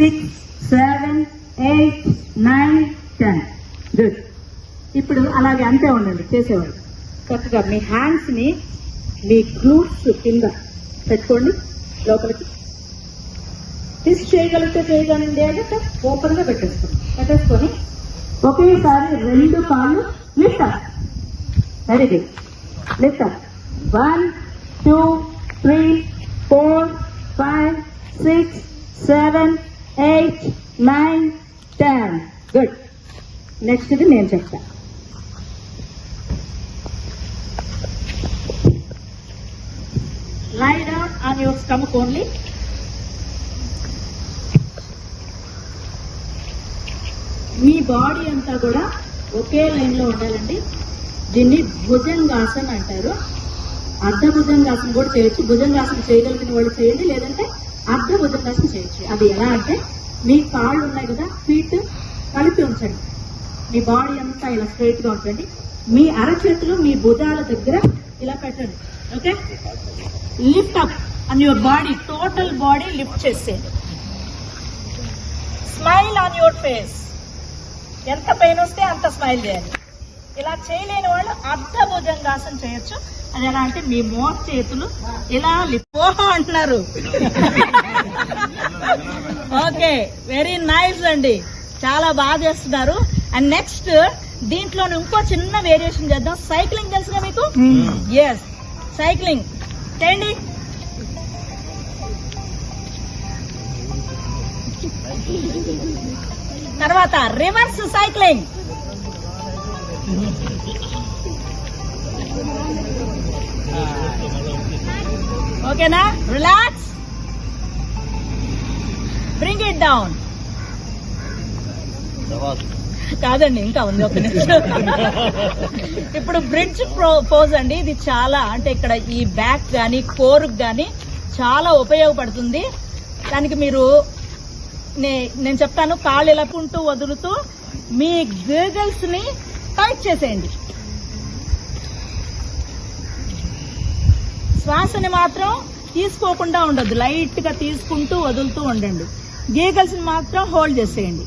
Six seven eight nine ten. Good ఇప్పుడు అలాగే అంతే ఉండండి చేసేవాళ్ళు. చక్కగా మీ హ్యాండ్స్ని మీ గ్లూట్స్ కింద పెట్టుకోండి లోపలికి. ట్విస్ట్ చేయగలిగితే చేయగలండి అంటే ఓపెన్గా పెట్టేస్తాం పెట్టేసుకోండి. పెట్టేసుకొని ఒకేసారి రెండు కాళ్ళు lift up very good lift up one two three four five six seven eight nine ten good next ఇది నేను చెప్తా. Lie down on your stomach only me body అంతా కూడా ఒకే లైన్లో ఉండాలండి. దీన్ని భుజంగాసన్ అంటారు. అర్ధ భుజంగాసనం కూడా చేయొచ్చు. భుజంగాసనం చేయగలిగిన వాళ్ళు చేయండి. లేదంటే అది ఎలా అంటే మీ కాళ్ళు ఉన్నాయి కదా ఫీట్ కలిపి ఉంచండి. మీ బాడీ అంతా ఇలా స్ట్రైట్గా ఉంచండి. మీ అరచేతులు మీ భుజాల దగ్గర ఇలా పెట్టండి. Okay lift up and your body total body lift చేసేయండి. స్మైల్ ఆన్ యువర్ ఫేస్ ఎంత పెయిన్ వస్తే అంత స్మైల్ చేయాలి ఇలా చేయలేని వాళ్ళు అర్ధ భుజంగాసనం చేయొచ్చు. అది ఎలా అంటే మీ మోర్ చేతులు ఇలా లిపోహ అంటున్నారు. ఓకే వెరీ నైస్ అండి. చాలా బాగా చేస్తున్నారు. అండ్ నెక్స్ట్ దీంట్లో ఇంకో చిన్న వేరియేషన్ చేద్దాం. సైక్లింగ్ తెలుసుగా మీకు? ఎస్ సైక్లింగ్ చేయండి తర్వాత రివర్స్ సైక్లింగ్ ఓకేనా? రిలాక్స్ బ్రింగ్ ఇట్ డౌన్ కాదండి ఇంకా ఉంది ఒక నిమిషం. ఇప్పుడు బ్రిడ్జ్ పోజ్ అండి. ఇది చాలా అంటే ఇక్కడ ఈ బ్యాక్ గాని కోరుకు గాని చాలా ఉపయోగపడుతుంది. దానికి మీరు నేను చెప్తాను కాళ్ళు ఇలా కుంటూ వదులుతూ మీ గేగల్స్ని టైట్ చేసేయండి. శ్వాసని మాత్రం తీసుకోకుండా ఉండదు లైట్గా తీసుకుంటూ వదులుతూ ఉండండి. గీగల్స్ని మాత్రం హోల్డ్ చేసేయండి.